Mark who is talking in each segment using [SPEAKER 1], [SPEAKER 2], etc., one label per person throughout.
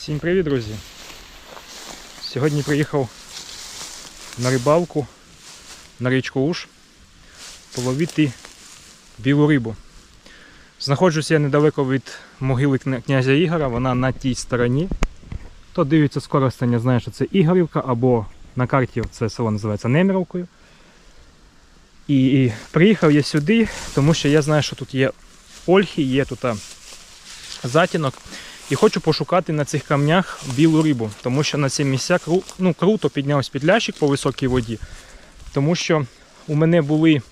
[SPEAKER 1] Всім привіт, друзі! Сьогодні приїхав на рибалку на річку Уж половити білу рибу. Знаходжуся я недалеко від могили князя Ігора, вона на тій стороні. Хто дивиться з користання, знає, що це Ігорівка, або на карті це село називається Неміровкою. І приїхав я сюди, тому що я знаю, що тут є ольхи, є тут затінок. І хочу пошукати на цих камнях білу рибу, тому що на ці місця ну, круто піднявся підлящик по високій воді. Тому що у мене були е,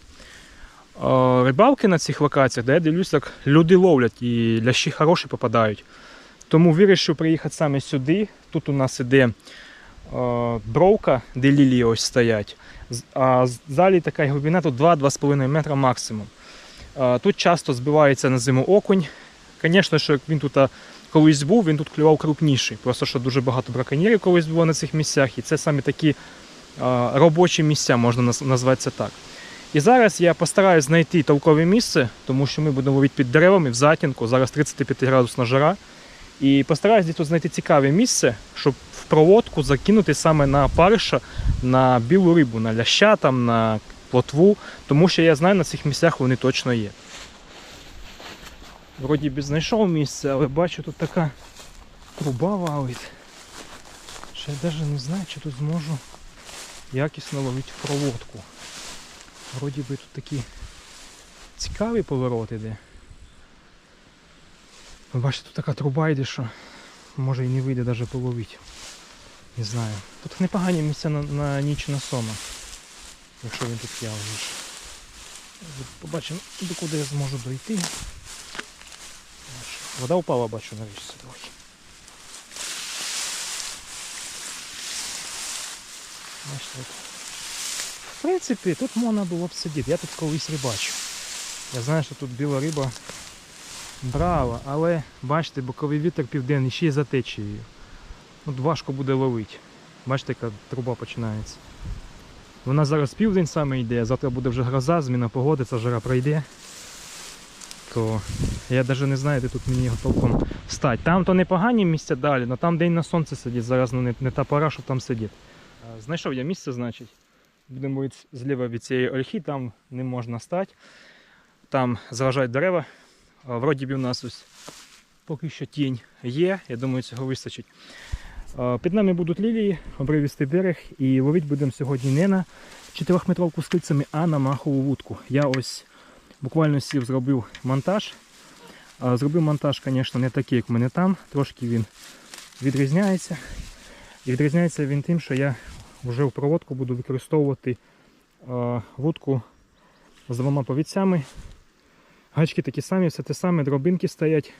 [SPEAKER 1] рибалки на цих локаціях, де я дивлюсь, так люди ловлять і лящі хороші попадають. Тому вирішив приїхати саме сюди. Тут у нас іде е, бровка, де лілії ось стоять. А залі така глибина тут 2-2,5 метра максимум. Тут часто збивається на зиму окунь. Звісно, що він тут колись був, він тут клював крупніший. Просто що дуже багато браконьєрів колись було на цих місцях, і це саме такі робочі місця, можна назвати це так. І зараз я постараюсь знайти толкове місце, тому що ми будемо ловити під деревами в затінку, зараз 35 градусна жара. І постараюсь тут знайти цікаве місце, щоб в проводку закинути саме на париша, на білу рибу, на ляща, там, на плотву, тому що я знаю, на цих місцях вони точно є. Вроді би знайшов місце, але бачу тут така труба валить. Що я навіть не знаю, чи тут зможу якісно ловити проводку. Вроді би тут такі цікаві повороти йде. Ви бачите, тут така труба йде, що може і не вийде навіть половити. Не знаю. Тут непогані місця на, на ніч на сома. Якщо він тут вже. Побачимо, до куди я зможу дойти. Вода упала, бачу на річці трохи. В принципі, тут можна було б сидіти. Я тут колись рибачив. Я знаю, що тут біла риба брала, але бачите, боковий вітер південний ще й за течією. От важко буде ловити. Бачите, яка труба починається. Вона зараз південь саме йде, завтра буде вже гроза, зміна погоди, ця жара пройде. То я навіть не знаю, де тут мені його толком стати. Там то непогані місця далі, але там день на сонце сидить, зараз ну, не, не та пора, щоб там сидіти. Знайшов я місце, значить. Будемо зліва від цієї ольхи, там не можна стати. Там заважають дерева. Вроді би у нас ось поки що тінь є, я думаю, цього вистачить. Під нами будуть лілії, обривістий берег, і ловити будемо сьогодні не на 4-метровку з кільцями, а на махову вудку. Я ось буквально сів, зробив монтаж. Зробив монтаж, звісно, не такий, як в мене там. Трошки він відрізняється. І відрізняється він тим, що я вже в проводку буду використовувати вудку з двома повідцями. Гачки такі самі, все те саме, дробинки стоять.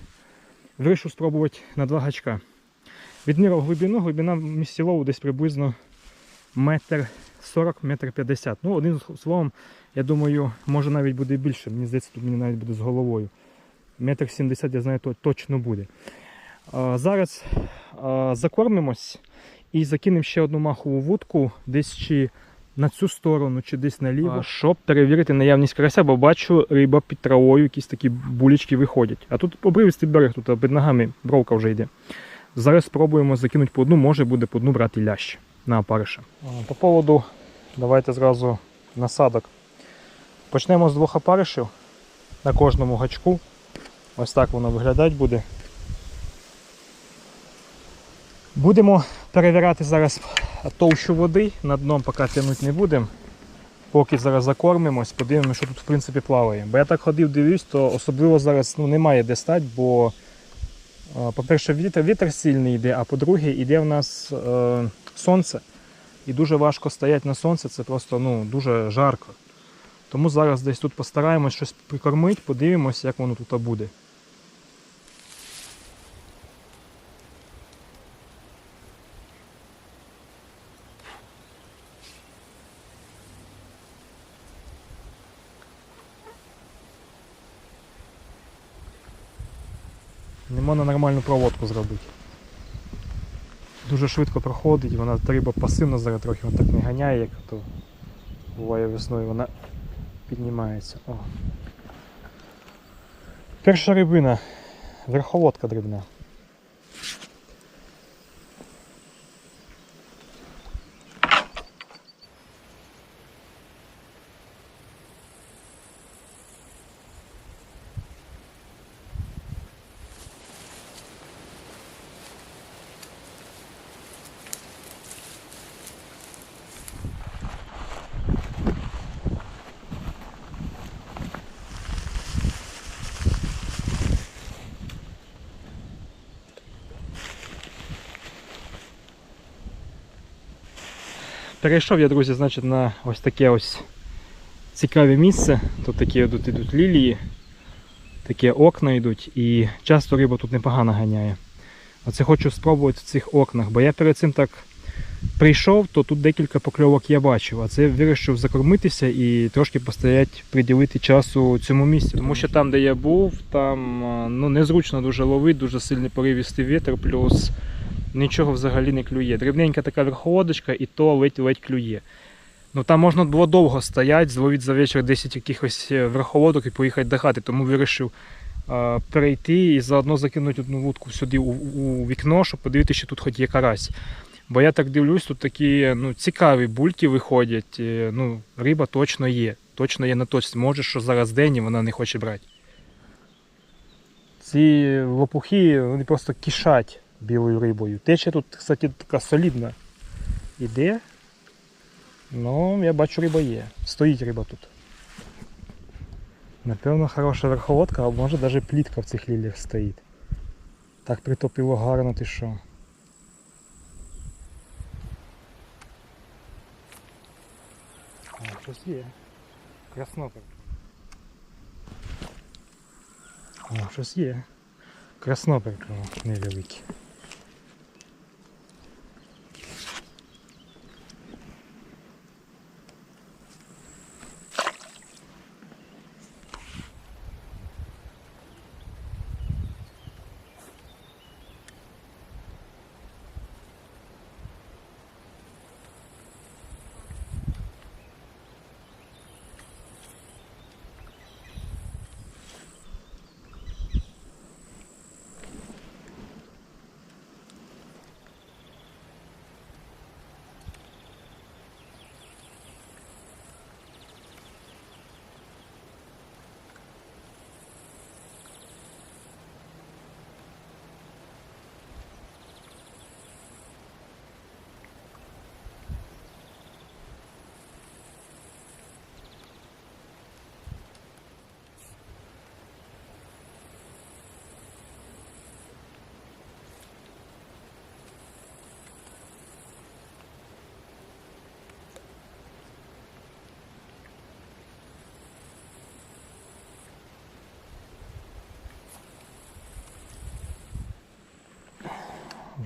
[SPEAKER 1] Вирішив спробувати на два гачка. Відміряв глибину, глибина місцілову десь приблизно метр 40, метр 50. Ну, одним словом, я думаю, може навіть буде більше. Мені здається, тут мені навіть буде з головою. Метр 70, я знаю, то точно буде. Зараз закормимось і закинемо ще одну махову вудку десь чи на цю сторону, чи десь наліво, щоб перевірити наявність карася, бо бачу, риба під травою, якісь такі булічки виходять. А тут обривистий берег, тут під ногами бровка вже йде. Зараз спробуємо закинути по одну, може буде по одну брати лящ на опариша. По поводу, давайте зразу насадок. Почнемо з двох опаришів на кожному гачку. Ось так воно виглядати буде. Будемо перевіряти зараз товщу води, на дном поки тягнути не будемо. Поки зараз закормимось, подивимося, що тут в принципі плаває. Бо я так ходив, дивлюсь, то особливо зараз ну, немає де стати, бо, е, по-перше, вітер, вітер сильний йде, а по-друге, йде в нас е, сонце. І дуже важко стояти на сонці, це просто ну, дуже жарко. Тому зараз десь тут постараємось щось прикормити, подивимось, як воно тут буде. Не можна нормальну проводку зробити. Дуже швидко проходить, вона треба риба пасивна зараз трохи вона так не ганяє, як то буває весною, вона піднімається. О. Перша рибина, верховодка дрібна. Перейшов я, друзі, значить, на ось таке ось цікаве місце. Тут такі тут ідуть лілії, такі окна йдуть і часто риба тут непогано ганяє. Оце хочу спробувати в цих окнах, бо я перед цим так прийшов, то тут декілька покльовок я бачив, а це вирішив закормитися і трошки постоять, приділити часу цьому місцю. Тому що там, де я був, там ну, незручно дуже ловити, дуже сильний поривістий вітер, плюс нічого взагалі не клює. Дрібненька така верховодочка і то ледь-ледь клює. Ну там можна було довго стояти, зловити за вечір 10 якихось е, верховодок і поїхати до хати. Тому вирішив е, перейти і заодно закинути одну вудку сюди у, у вікно, щоб подивитися, що тут хоч є карась. Бо я так дивлюсь, тут такі ну, цікаві бульки виходять. е, Ну, риба точно є. Точно є на точці. Може, що зараз день і вона не хоче брати. Ці лопухи вони просто кишать білою рибою. Теча тут, кстати, така солідна іде. Ну, я бачу, риба є. Стоїть риба тут. Напевно, хороша верховодка, а може навіть плітка в цих лілях стоїть. Так притопило гарно, ти що. Щось є. Краснопер. О, щось є. Краснопер невеликий.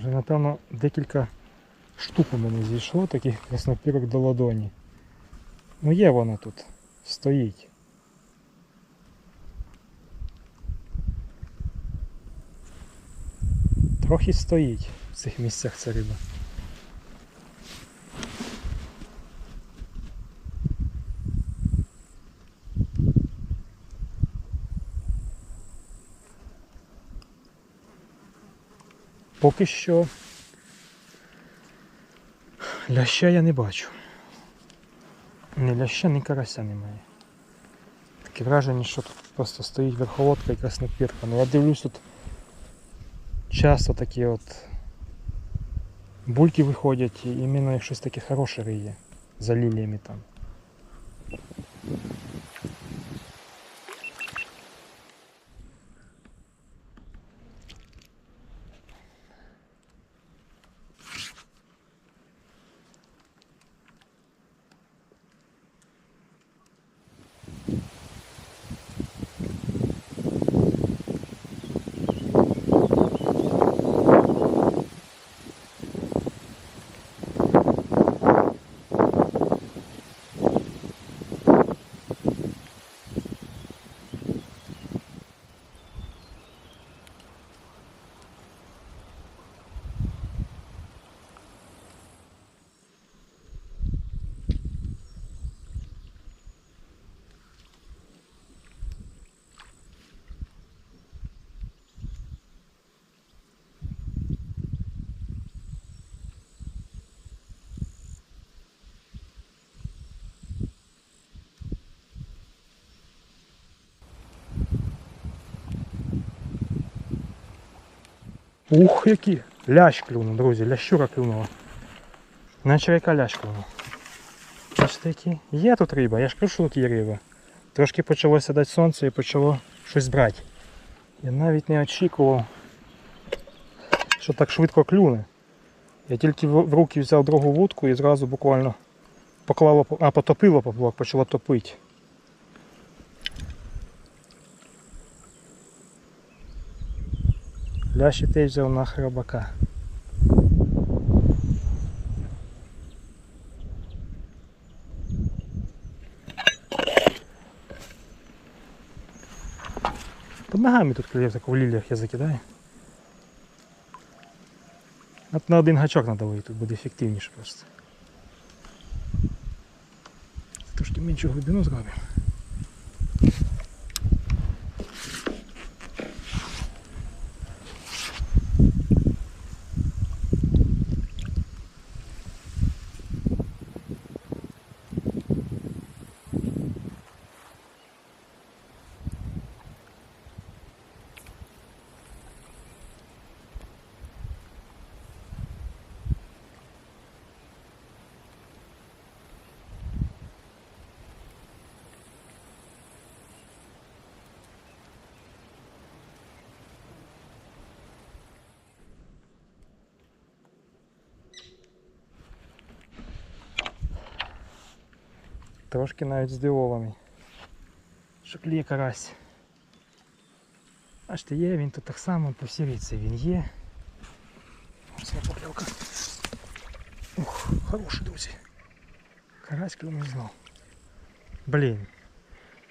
[SPEAKER 1] Вже напевно декілька штук у мене зійшло, таких краснопірок до ладоні. Ну є вона тут, стоїть. Трохи стоїть в цих місцях ця риба. Поки що ляща я не бачу. Ні ляща, ні карася немає. Таке враження, що тут просто стоїть верховодка і краснопірка. Ну я дивлюсь тут часто такі от Бульки виходять, і іменно щось таке хороше риє. За ліліями там. Ух, які! Лящ клюнув, друзі, лящура клюнула. На черв'яка лящ клюнув. Бачите, які? Є тут риба, я ж кажу, що тут є риба. Трошки почало сідати сонце і почало щось брати. Я навіть не очікував, що так швидко клюне. Я тільки в руки взяв другу вудку і зразу буквально поклало, а потопило поплавок, почало топити. Лящі теж взяв на храбака. Под ногами тут клює, так в ліліях я закидаю. От на один гачок треба вийти, тут буде ефективніше просто. Трошки меншу глибину зробимо. Трошки навіть здивований. Що кліє карась. Бачите, є, він тут так само по всій річці він є. Ось моя покльовка. Ух, хороший, друзі. Карась клюнув знов. Блін.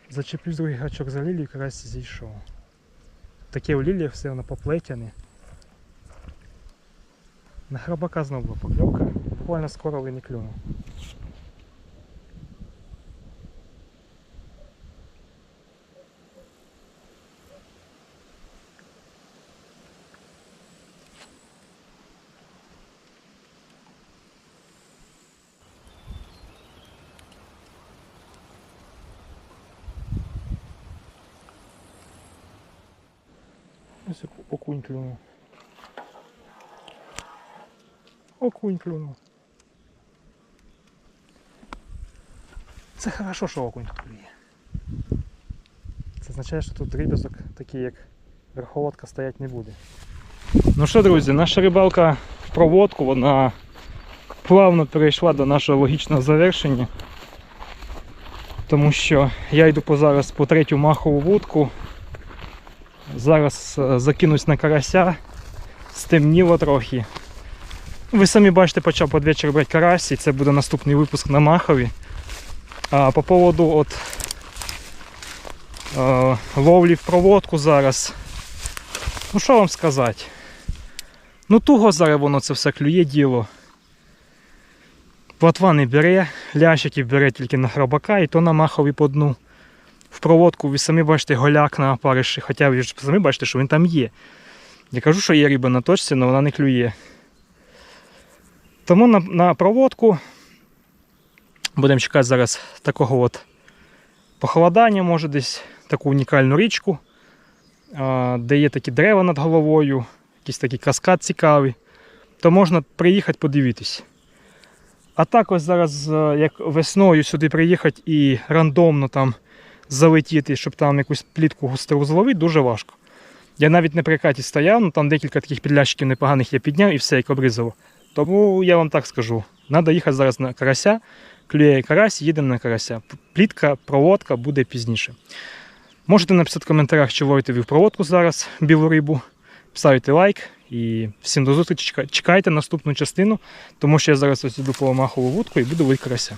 [SPEAKER 1] Зачеплю другий гачок за лілію, карась зійшов. Таке у ліліях все воно поплетяне. На храбака знову була покльовка. Буквально скоро він і клюнув. Ось окунь клюнув. Окунь клюнув. Це хорошо, що окунь клює. Це означає, що тут рибязок такий, як верховодка, стоять не буде. Ну що, друзі, наша рибалка в проводку, вона плавно перейшла до нашого логічного завершення. Тому що я йду по зараз по третю махову вудку. Зараз е, закинусь на карася. Стемніло трохи. Ви самі бачите, почав під вечір брати карась, і це буде наступний випуск на Махові. А по поводу от, е, ловлі в проводку зараз. Ну що вам сказати? Ну туго зараз воно це все клює діло. Платва не бере, лящиків бере тільки на храбака і то на махові по дну в проводку, ви самі бачите голяк на опариші, хоча ви ж самі бачите, що він там є. Я кажу, що є риба на точці, але вона не клює. Тому на, на проводку будемо чекати зараз такого от похолодання, може десь таку унікальну річку, де є такі дерева над головою, якийсь такий каскад цікавий. то можна приїхати подивитись. А так ось зараз, е, як весною сюди приїхати і рандомно там залетіти, щоб там якусь плітку густеру зловити, дуже важко. Я навіть на прикаті стояв, ну там декілька таких підлящиків непоганих я підняв і все як обризало. Тому я вам так скажу: треба їхати зараз на карася, клює карась, їдемо на карася. Плітка, проводка буде пізніше. Можете написати в коментарях, чи ловите ви в проводку зараз білу рибу. Ставте лайк і всім до зустрічі. Чекайте наступну частину, тому що я зараз ось іду по махову вудку і буду ловити карася.